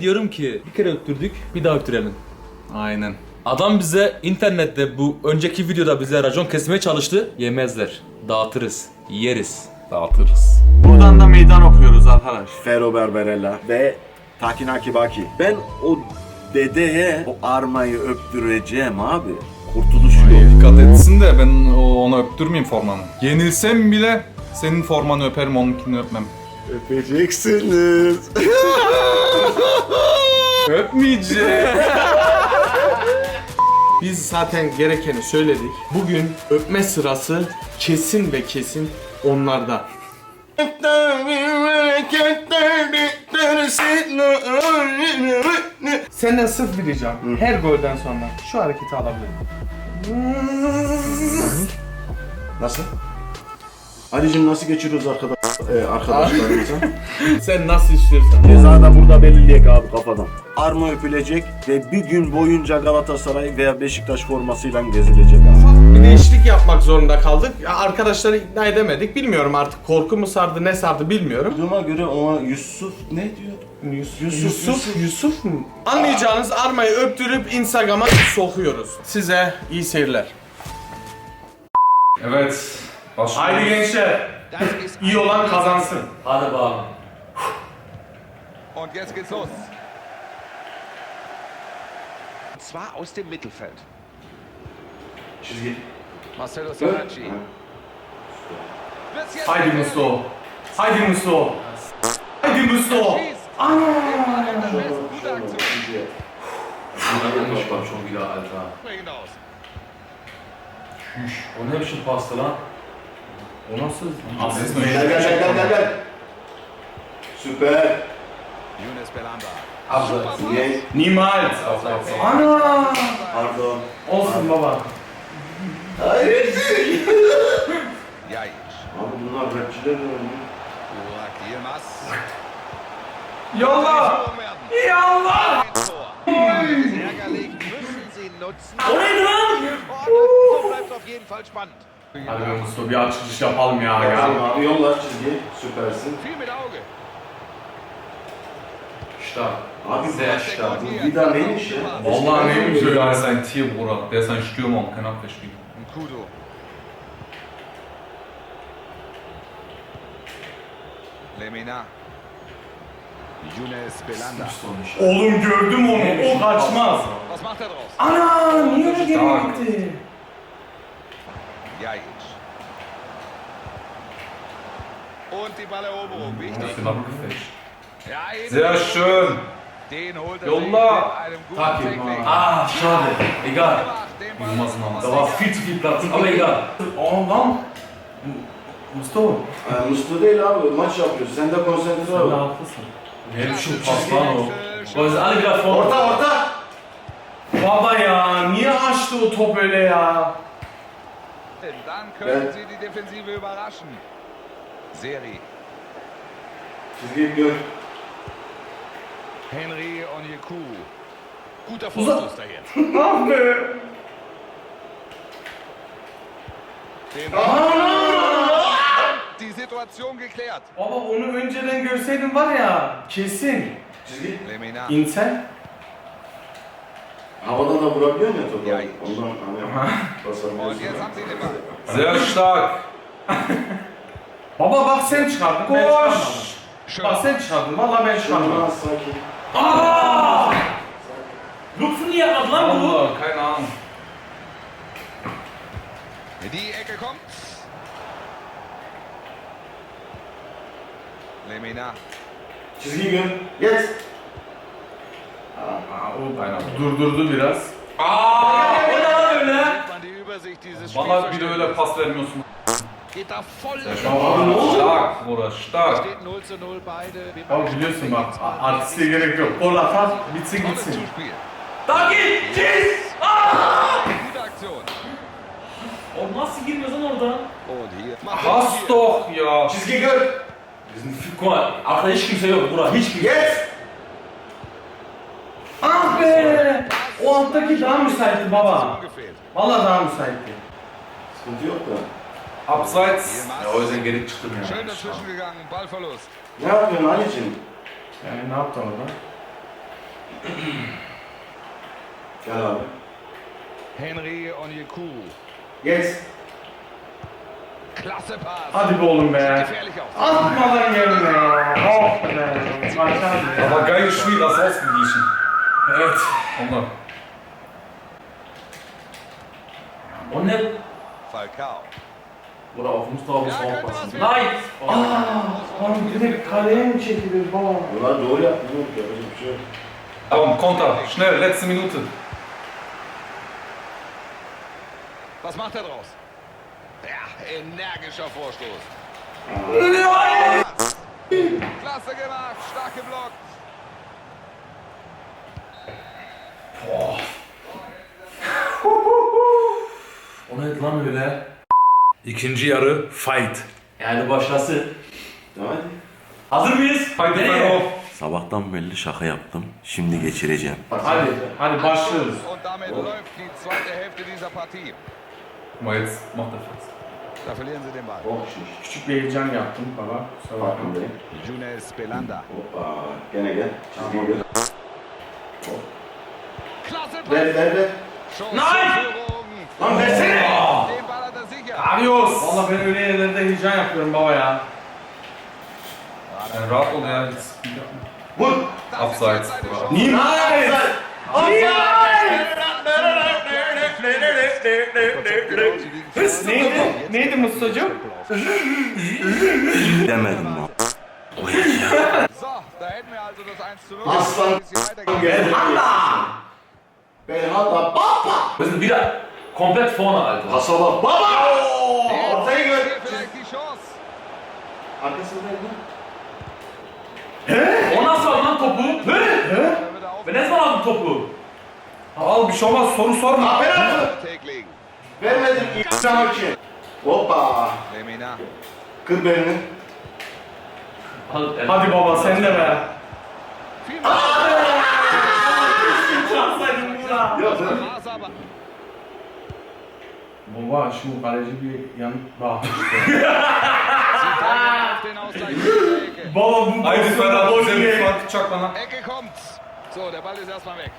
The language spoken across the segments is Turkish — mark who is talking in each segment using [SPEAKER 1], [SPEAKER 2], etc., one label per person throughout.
[SPEAKER 1] Diyorum ki bir kere öptürdük bir daha öptürelim.
[SPEAKER 2] Aynen.
[SPEAKER 1] Adam bize internette bu önceki videoda bize racon kesmeye çalıştı. Yemezler. Dağıtırız. Yeriz.
[SPEAKER 2] Dağıtırız.
[SPEAKER 3] Buradan da meydan okuyoruz arkadaş.
[SPEAKER 4] Fero Berberella ve Takinaki Baki. Ben o dedeye o armayı öptüreceğim abi. Kurtuluş yok.
[SPEAKER 2] Dikkat etsin de ben o- onu öptürmeyeyim formanı. Yenilsem bile senin formanı öperim onunkini öpmem.
[SPEAKER 4] Öpeceksiniz.
[SPEAKER 2] Öpmeyeceğim.
[SPEAKER 3] Biz zaten gerekeni söyledik. Bugün öpme sırası kesin ve kesin onlarda. Senden sırf bir ricam. Her golden sonra şu hareketi alabilir
[SPEAKER 4] Nasıl? Ali'cim nasıl geçiriyoruz arkadaş, e, arkadaşlarımıza?
[SPEAKER 3] Sen nasıl istiyorsan.
[SPEAKER 4] Ceza da burada belirleyek abi kafadan. Arma öpülecek ve bir gün boyunca Galatasaray veya Beşiktaş formasıyla gezilecek abi.
[SPEAKER 3] Bir değişiklik yapmak zorunda kaldık. Ya arkadaşları ikna edemedik. Bilmiyorum artık korku mu sardı ne sardı bilmiyorum.
[SPEAKER 4] Duyduğuma göre ona Yusuf ne diyor?
[SPEAKER 3] Yusuf, Yusuf, Yusuf, mu? Anlayacağınız armayı öptürüp Instagram'a sokuyoruz. Size iyi seyirler.
[SPEAKER 2] Evet. Başlıyoruz.
[SPEAKER 3] Haydi gençler. İyi olan kazansın.
[SPEAKER 1] Hadi bakalım.
[SPEAKER 5] Und jetzt geht's los. Und zwar aus dem Mittelfeld.
[SPEAKER 4] Çizgi.
[SPEAKER 5] Marcelo Saracchi.
[SPEAKER 3] Haydi Musto. Haydi Musto. Haydi Musto.
[SPEAKER 5] Gute Aktion.
[SPEAKER 1] Schon wieder Alter.
[SPEAKER 5] Hinaus.
[SPEAKER 1] O ne biçim pastı lan? O nasıl?
[SPEAKER 2] Aziz
[SPEAKER 4] Gel gel gel gel gel gel. Süper.
[SPEAKER 5] Yunus Belanda.
[SPEAKER 4] Niye?
[SPEAKER 3] Niemals. Ana.
[SPEAKER 4] Pardon.
[SPEAKER 3] Olsun baba.
[SPEAKER 4] Hayır.
[SPEAKER 5] Jajic.
[SPEAKER 4] Abi bunlar rapçiler mi oynuyor?
[SPEAKER 5] Burak Yilmaz.
[SPEAKER 3] Yolla.
[SPEAKER 5] Tor werden.
[SPEAKER 3] Yallah.
[SPEAKER 5] Ein Tor. Ärgerlich müssen sie nutzen. Hier vorne. So bleibt auf jeden Fall spannend.
[SPEAKER 3] Hadi be Musto bir açılış yapalım ya.
[SPEAKER 4] Tamam abi yollar çizgi. Süpersin.
[SPEAKER 1] Stark.
[SPEAKER 4] Abi bu
[SPEAKER 1] stark.
[SPEAKER 4] bu vida neymiş ya?
[SPEAKER 3] Vallahi neymiş öyle?
[SPEAKER 2] İst ein Tier, Bruder. Der ist ein Stürmer und kein Abwehrspieler.
[SPEAKER 5] Nkudu. Lemina. Yunus Belanda.
[SPEAKER 3] Oğlum gördüm onu. O kaçmaz. Ana niye öyle geri gitti?
[SPEAKER 5] Jajic. Und die Balleroberung, wichtig.
[SPEAKER 2] Sehr schön.
[SPEAKER 5] Den holt er
[SPEAKER 2] Yolla.
[SPEAKER 5] sich mit einem guten
[SPEAKER 1] Taki.
[SPEAKER 5] Technik.
[SPEAKER 1] Ah schade. Egal.
[SPEAKER 2] Yılmaz'ın anası.
[SPEAKER 1] Da war viel zu viel Platz. Aber egal.
[SPEAKER 3] Aa lan. Mustafa.
[SPEAKER 4] Yani Mustafa değil abi maç yapıyoruz. Sen de konsantre ol.
[SPEAKER 3] haklısın.
[SPEAKER 1] Ne biçim pas lan o? O yüzden alle wieder vorne.
[SPEAKER 4] Orta orta.
[SPEAKER 3] Baba ya niye açtı o top öyle ya?
[SPEAKER 5] Dann können
[SPEAKER 4] Ja.
[SPEAKER 5] sie die Defensive überraschen. Seri.
[SPEAKER 4] Çizgi gör.
[SPEAKER 5] Henry Onyeku. Guter Vorstoß dahin.
[SPEAKER 3] Ah be.
[SPEAKER 5] Den Die Situation geklärt.
[SPEAKER 3] Baba onu önceden görseydin var ya kesin.
[SPEAKER 5] Lemina.
[SPEAKER 3] İnsen.
[SPEAKER 4] Havada da vurabiliyor mu topu?
[SPEAKER 5] Ya.
[SPEAKER 4] Ondan hani.
[SPEAKER 2] Sehr stark.
[SPEAKER 3] Baba bak sen çıkardın ben
[SPEAKER 2] Koş.
[SPEAKER 3] çıkarmadım. Bak
[SPEAKER 5] Schön.
[SPEAKER 3] sen çıkardın valla ben çıkarmadım.
[SPEAKER 4] Sakin.
[SPEAKER 1] Lupfen niye yapmadı lan bu?
[SPEAKER 2] Allah, keine Ahnung.
[SPEAKER 5] Die Ecke kommt. Lemina.
[SPEAKER 4] Çizgi gör. Geç.
[SPEAKER 3] Aa, o durdurdu biraz.
[SPEAKER 1] Aa, o ne lan öyle?
[SPEAKER 2] Bana de öyle pas vermiyorsun.
[SPEAKER 5] Geht da voll
[SPEAKER 2] Stark, Bruder, stark.
[SPEAKER 5] Steht 0 zu 0 beide. Wir
[SPEAKER 3] Baba biliyorsun bak a- artistliğe gerek yok. Gol atar bitsin
[SPEAKER 5] Tolles
[SPEAKER 3] gitsin.
[SPEAKER 5] Zuspiel. Gute Aktion.
[SPEAKER 1] O nasıl girmez lan oradan?
[SPEAKER 5] Und hier. Macht
[SPEAKER 2] Pas
[SPEAKER 5] hier.
[SPEAKER 2] doch ya.
[SPEAKER 4] Çizgi gör.
[SPEAKER 1] Bizim Guck mal, arkada hiç kimse yok. Bura hiç kimse.
[SPEAKER 4] Geç.
[SPEAKER 3] Ah be! O alttaki daha müsaitti baba. Valla daha müsaitti.
[SPEAKER 4] Sıkıntı yok da.
[SPEAKER 2] Abseits.
[SPEAKER 1] Ya o yüzden geri çıktım ya.
[SPEAKER 5] Schön dazwischen gegangen, Ballverlust.
[SPEAKER 4] Ne yapıyorsun Ali'cim?
[SPEAKER 3] Yani ne yaptın orada?
[SPEAKER 4] Gel abi.
[SPEAKER 5] Henry Onyekuru.
[SPEAKER 4] Yes.
[SPEAKER 5] Klasse Pass.
[SPEAKER 3] Hadi be oğlum be. Atma lan yerine ya. Oh be.
[SPEAKER 2] Aber geiles Spiel, das ausgeglichen. Allah.
[SPEAKER 1] O ne?
[SPEAKER 5] Falcao.
[SPEAKER 1] Bura auf Mustafa aufpassen. Nein!
[SPEAKER 3] Lan direkt kaleye mi çekilir baba?
[SPEAKER 4] Ulan doğru yaptın oğlum. Yapacak bir şey yok.
[SPEAKER 2] Komm, Konter, schnell, letzte Minute.
[SPEAKER 5] Was macht er draus? Ja, energischer Vorstoß. Klasse gemacht, stark geblockt.
[SPEAKER 1] O ne lan öyle?
[SPEAKER 6] İkinci yarı fight.
[SPEAKER 1] Yani başlasın.
[SPEAKER 4] Hadi.
[SPEAKER 1] Hazır mıyız?
[SPEAKER 2] Haydi
[SPEAKER 1] Nereye?
[SPEAKER 4] Sabahtan belli şaka yaptım. Şimdi geçireceğim.
[SPEAKER 3] Hadi. Hadi başlıyoruz.
[SPEAKER 2] Er fast.
[SPEAKER 5] Da verlieren sie den Ball.
[SPEAKER 4] Oh.
[SPEAKER 3] Küçük bir heyecan yaptım baba. Kusura bakma.
[SPEAKER 4] Farkındayım.
[SPEAKER 5] Junes Belanda.
[SPEAKER 4] Hoppa. Gene gel. Çizgiye gel. Ver ver ver.
[SPEAKER 3] Nein!
[SPEAKER 4] Lan versene.
[SPEAKER 5] Er.
[SPEAKER 3] Adios. Valla ben öyle yerlerde heyecan yapıyorum baba ya.
[SPEAKER 2] Rad und er jetzt.
[SPEAKER 4] Vur.
[SPEAKER 5] Chance.
[SPEAKER 3] Niye? Hıs neydi? Neydi Mustacığım?
[SPEAKER 4] Demedim lan.
[SPEAKER 5] So, da hätten wir also das 1 zu 0.
[SPEAKER 4] Aslan.
[SPEAKER 5] Hier weitergeht.
[SPEAKER 4] Belhanda. Baba.
[SPEAKER 1] Wir sind wieder komplett vorne, Alter.
[SPEAKER 4] Pasa bak. Baba. Ortaya gör. Arkasındayım lan.
[SPEAKER 1] O nasıl aldı lan topu?
[SPEAKER 5] Er auf
[SPEAKER 1] Ben ne zaman aldım topu?
[SPEAKER 2] Al bir şey olmaz, soru sorma.
[SPEAKER 4] Ha penaltı. Vermedim. İkram için. Hoppa.
[SPEAKER 5] Lemina.
[SPEAKER 4] Kır belini.
[SPEAKER 1] Hadi,
[SPEAKER 3] Hadi baba sen de be.
[SPEAKER 5] Viel
[SPEAKER 4] Yok
[SPEAKER 5] aber.
[SPEAKER 3] Baba şu kaleci bir yan
[SPEAKER 5] Ecke.
[SPEAKER 3] baba bu pozisyonda
[SPEAKER 2] Ferhat, bize bir fark tutacak bana.
[SPEAKER 5] Ecke kommt. So, der Ball ist erstmal weg.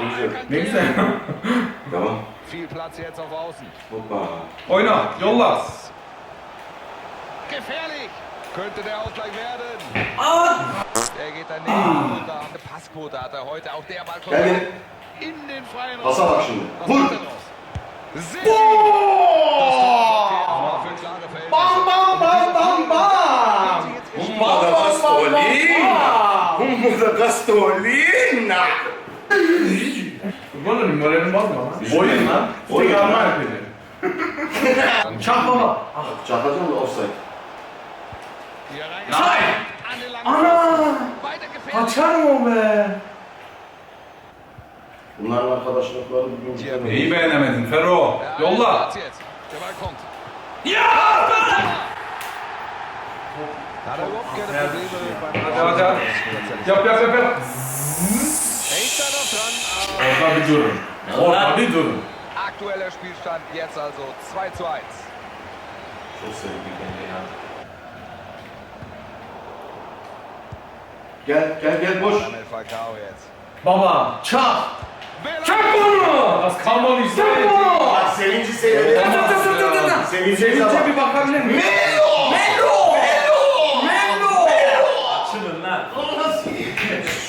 [SPEAKER 4] Ne güzel.
[SPEAKER 3] Ne güzel.
[SPEAKER 4] Tamam.
[SPEAKER 5] Viel Platz jetzt auf Außen.
[SPEAKER 4] Hoppa.
[SPEAKER 2] Oyna, yolla.
[SPEAKER 5] Gefährlich! Könnte der Ausgleich werden. Der geht daneben. Und da eine Passquote hat er heute. Auch der Ball kommt
[SPEAKER 4] Gel gel.
[SPEAKER 5] in den freien Raum.
[SPEAKER 4] Pasa bak şimdi.
[SPEAKER 5] Was
[SPEAKER 4] Vur.
[SPEAKER 3] Bam bam bam bam bam.
[SPEAKER 4] Humma da Gastolina. Humma da Gastolina.
[SPEAKER 3] Kurban olayım moralimi bozma lan. Oyun lan.
[SPEAKER 4] Oyun lan.
[SPEAKER 3] Çak baba.
[SPEAKER 4] Çakacağım da offside.
[SPEAKER 3] Nein. Ana. Kaçar mı o be?
[SPEAKER 4] Bunların arkadaşlıkları bugün
[SPEAKER 2] Neyi beğenemedin
[SPEAKER 5] eine
[SPEAKER 2] Yolla.
[SPEAKER 5] Beim
[SPEAKER 2] Hadi hadi hadi. Yap yap yap yap.
[SPEAKER 3] Orada bir durun. Orada bir durun.
[SPEAKER 5] aktueller Spielstand jetzt also 2 zu 1.
[SPEAKER 1] Çok sevdim beni ya.
[SPEAKER 4] Gel gel gel boş.
[SPEAKER 3] Baba çak.
[SPEAKER 5] Bela-
[SPEAKER 3] Çak bunu. Az kalmadı işte.
[SPEAKER 4] Bak sevinci seyredelim. Sevinci
[SPEAKER 3] Sevince bir bakabilir miyim?
[SPEAKER 1] Açılın lan.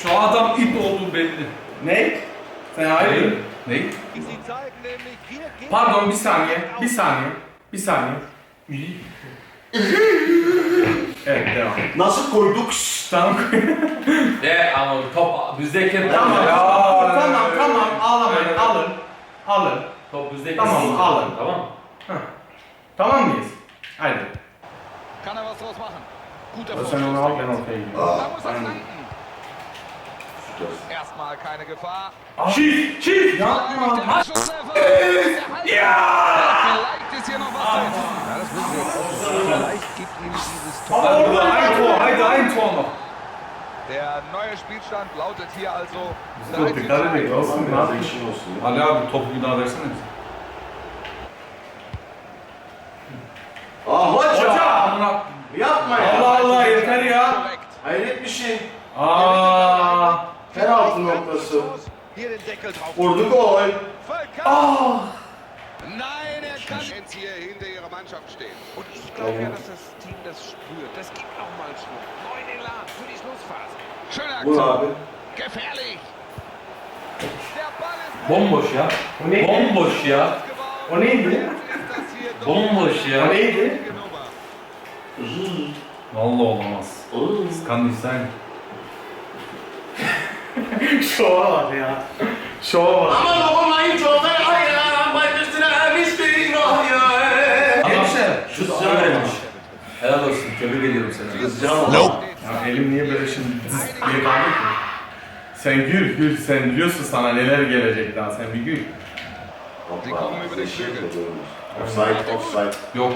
[SPEAKER 2] Şu adam ip olduğu belli.
[SPEAKER 3] Ne? Sen hayır.
[SPEAKER 2] Ne?
[SPEAKER 3] Pardon bir saniye. Bir saniye. Bir saniye. evet devam.
[SPEAKER 4] Nasıl koyduk?
[SPEAKER 3] Tamam.
[SPEAKER 1] E ama top bizdeyken
[SPEAKER 3] tamam.
[SPEAKER 2] Ya.
[SPEAKER 3] Tamam tamam ağlamayın alın. Alın.
[SPEAKER 1] Top bizdeyken
[SPEAKER 3] Tamam,
[SPEAKER 1] sizin
[SPEAKER 3] alın.
[SPEAKER 1] Tamam.
[SPEAKER 3] Tamam mıyız? Haydi.
[SPEAKER 5] Kann er was draus machen? Guter
[SPEAKER 3] Sen onu al ben ortaya gidiyorum.
[SPEAKER 5] Da muss er flanken. Erstmal keine Gefahr.
[SPEAKER 3] Çift çift. Yapma.
[SPEAKER 5] der Schusstreffer. Ja! Vielleicht ist hier noch was drin. Ja, das wissen wir jetzt auch nicht. Vielleicht gibt
[SPEAKER 2] Hadi burada ein Tor, haydi ein Tor noch.
[SPEAKER 5] Der neue Spielstand lautet hier also
[SPEAKER 3] Dur
[SPEAKER 5] 3 zu
[SPEAKER 3] dikkat
[SPEAKER 5] 2.
[SPEAKER 3] edin. Olsun ne yapayım?
[SPEAKER 2] Ali abi topu bir daha versene bize.
[SPEAKER 4] Ah hocam.
[SPEAKER 3] Hocam!
[SPEAKER 4] Yapma ya.
[SPEAKER 3] Allah Allah yeter ya.
[SPEAKER 4] Hayret bir şey.
[SPEAKER 3] Aa.
[SPEAKER 4] Penaltı noktası. Vurdu gol.
[SPEAKER 5] Völker! Nein, er kann Mannschaft stehen. Und ich glaube ja, dass das Team das spürt. Das gibt auch mal Schwung. Neuen Elan für die Schlussphase. Schöne Aktion. Gefährlich. Der Ball ist
[SPEAKER 1] Bomboş ya.
[SPEAKER 3] O neydi?
[SPEAKER 1] Bomboş ya.
[SPEAKER 3] O neydi?
[SPEAKER 1] Bomboş
[SPEAKER 3] O
[SPEAKER 1] ya.
[SPEAKER 3] neydi?
[SPEAKER 5] Nummer.
[SPEAKER 2] Vallahi olamaz. Kann nicht sein.
[SPEAKER 3] Şova bak ya. Şova bak.
[SPEAKER 4] Aman ayağım.
[SPEAKER 1] Şu sıra verilmiş. Helal olsun. Tebrik ediyorum seni.
[SPEAKER 4] Kızacağım ama.
[SPEAKER 3] Ya elim niye böyle şimdi dıs diye kaldı ki? Sen gül gül sen biliyorsun sana neler gelecek daha sen bir gül.
[SPEAKER 4] Görmüş. Offside, offside.
[SPEAKER 2] Yok.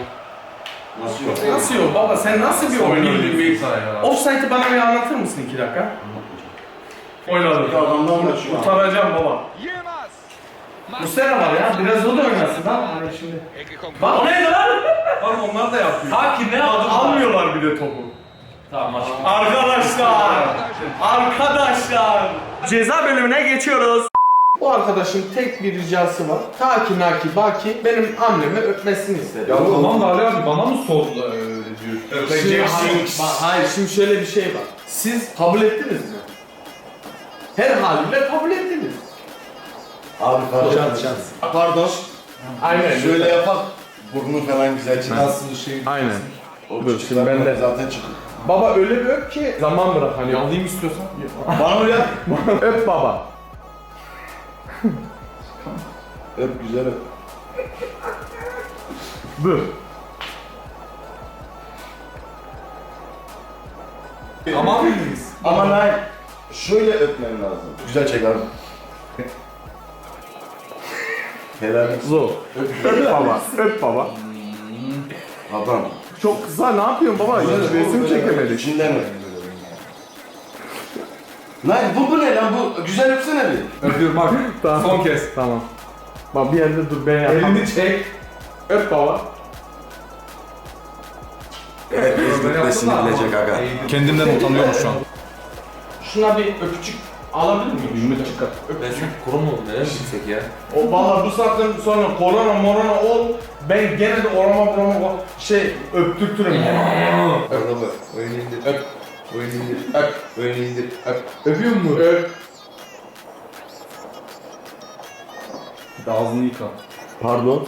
[SPEAKER 4] Nasıl yok?
[SPEAKER 3] Nasıl yok baba sen nasıl bir oyun oynuyorsun? Offside'ı bana bir anlatır mısın iki dakika? Oynadım.
[SPEAKER 4] Adamdan kaçıyor.
[SPEAKER 3] Utanacağım baba. Sene var ya biraz o da oynasın lan. Hani şimdi. Bak o neydi lan? Bak onlar da yapıyor.
[SPEAKER 1] Hakim ne yaptı?
[SPEAKER 3] Almıyorlar bir de topu.
[SPEAKER 1] Tamam maç.
[SPEAKER 3] Arkadaşlar! Arkadaşlar! Ceza bölümüne geçiyoruz. Bu arkadaşın tek bir ricası var. Taki naki baki benim annemi öpmesini istedi.
[SPEAKER 2] Ya tamam da Ali abi bana mı sordu öyle diyor.
[SPEAKER 3] Şimdi,
[SPEAKER 2] Öpeceksin.
[SPEAKER 3] hayır, bak, hayır şimdi şöyle bir şey var. Siz kabul ettiniz mi? Her haliyle kabul ettiniz.
[SPEAKER 4] Abi pardon. Pardon.
[SPEAKER 3] Aynen.
[SPEAKER 4] Şöyle yapak. Burnu falan güzel çıkar.
[SPEAKER 2] Nasıl şey?
[SPEAKER 3] Aynen.
[SPEAKER 4] O
[SPEAKER 3] Dur, şimdi ben de-
[SPEAKER 4] zaten çıkıyor.
[SPEAKER 3] Baba öyle bir öp ki zaman bırak hani.
[SPEAKER 2] Alayım istiyorsan.
[SPEAKER 4] Bana öyle
[SPEAKER 3] öp baba.
[SPEAKER 4] Öp güzel öp.
[SPEAKER 3] Dur.
[SPEAKER 2] Tamam mıyız?
[SPEAKER 4] Ama lan şöyle öpmen lazım. Güzel çek abi. Helal.
[SPEAKER 3] Zor. Öp baba. Öp baba.
[SPEAKER 4] Adam.
[SPEAKER 3] Çok kısa ne yapıyorsun baba? Hiç resim çekemedik.
[SPEAKER 4] İçinden öp. Lan bu, bu ne lan bu? Güzel öpsene bir.
[SPEAKER 2] Öpüyorum bak.
[SPEAKER 3] Tamam.
[SPEAKER 2] Son kez.
[SPEAKER 3] Tamam. Bak bir yerde dur ben yapayım.
[SPEAKER 2] Elini çek.
[SPEAKER 3] Öp baba.
[SPEAKER 4] Evet
[SPEAKER 2] ezdirtmesini bilecek aga. Kendimden utanıyorum şu an.
[SPEAKER 3] Şuna bir öpücük alabilir miyim? Şunu çıkar.
[SPEAKER 1] Ben sen korona oldum. Neden gitsek ya?
[SPEAKER 3] O valla bu saatten sonra korona morona ol. Ben gene de orama burama şey öptürtürüm yani.
[SPEAKER 7] Araba oyunu indir.
[SPEAKER 3] Öp.
[SPEAKER 7] Oyunu indir.
[SPEAKER 3] Öp.
[SPEAKER 7] Oyunu indir.
[SPEAKER 3] Öp. Öpüyor mu? Öp.
[SPEAKER 2] Bir de ağzını yıka.
[SPEAKER 3] Pardon.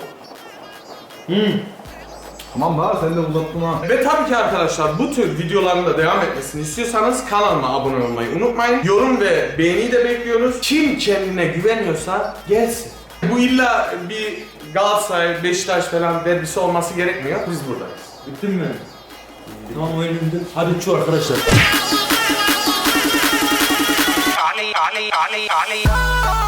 [SPEAKER 2] Tamam daha sen de uzattın ha.
[SPEAKER 3] Ve tabii ki arkadaşlar bu tür videoların da devam etmesini istiyorsanız kanalıma abone olmayı unutmayın. Yorum ve beğeniyi de bekliyoruz. Kim kendine güveniyorsa gelsin. Bu illa bir Galatasaray, Beşiktaş falan derbisi olması gerekmiyor. Biz buradayız.
[SPEAKER 2] Bittin mi?
[SPEAKER 1] Tamam oyun indi. Hadi şu arkadaşlar.
[SPEAKER 8] Ali, Ali, Ali, Ali.